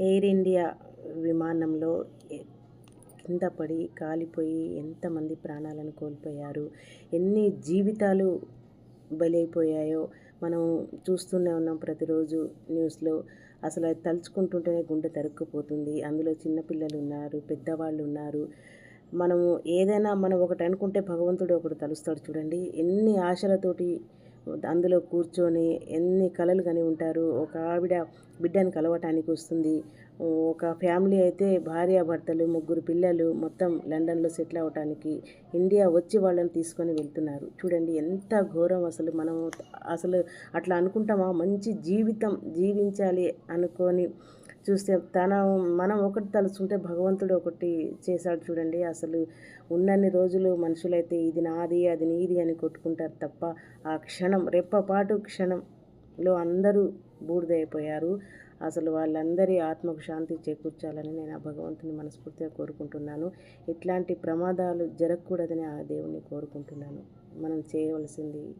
Air India విమానంలో కింద పడి కాలిపోయి ఎంతమంది ప్రాణాలను కోల్పోయారు ఎన్ని జీవితాలు బలైపోయాయో మనం చూస్తూనే ఉన్నాం ప్రతిరోజు న్యూస్లో. అసలు అది తలుచుకుంటుంటేనే గుండె తరుక్కుపోతుంది. అందులో చిన్నపిల్లలు ఉన్నారు పెద్దవాళ్ళు ఉన్నారు మనము ఏదైనా మనం ఒకటి అనుకుంటే భగవంతుడు ఒకటి తలుస్తాడు చూడండి. ఎన్ని ఆశలతోటి అందులో కూర్చొని ఎన్ని కలలు కని ఉంటారు. ఒక ఆవిడ బిడ్డను కలవటానికి వస్తుంది. ఒక ఫ్యామిలీ అయితే భార్యాభర్తలు ముగ్గురు పిల్లలు మొత్తం లండన్లో సెటిల్ అవ్వటానికి ఇండియా వచ్చి వాళ్ళని తీసుకొని వెళ్తున్నారు. చూడండి ఎంత ఘోరం అసలు మనం అసలు అట్లా అనుకుంటామా? మంచి జీవితం జీవించాలి అనుకొని చూస్తే తన మనం ఒకటి తలుచుకుంటే భగవంతుడు ఒకటి చేశాడు చూడండి. అసలు ఉన్నన్ని రోజులు మనుషులైతే ఇది నాది అది నీది అని కొట్టుకుంటారు తప్ప ఆ క్షణం రెప్పపాటు క్షణంలో అందరూ బూడిదైపోయారు. అసలు వాళ్ళందరి ఆత్మకు శాంతి చేకూర్చాలని నేను ఆ భగవంతుని మనస్ఫూర్తిగా కోరుకుంటున్నాను. ఇట్లాంటి ప్రమాదాలు జరగకూడదని ఆ దేవుణ్ణి కోరుకుంటున్నాను. మనం చేయవలసింది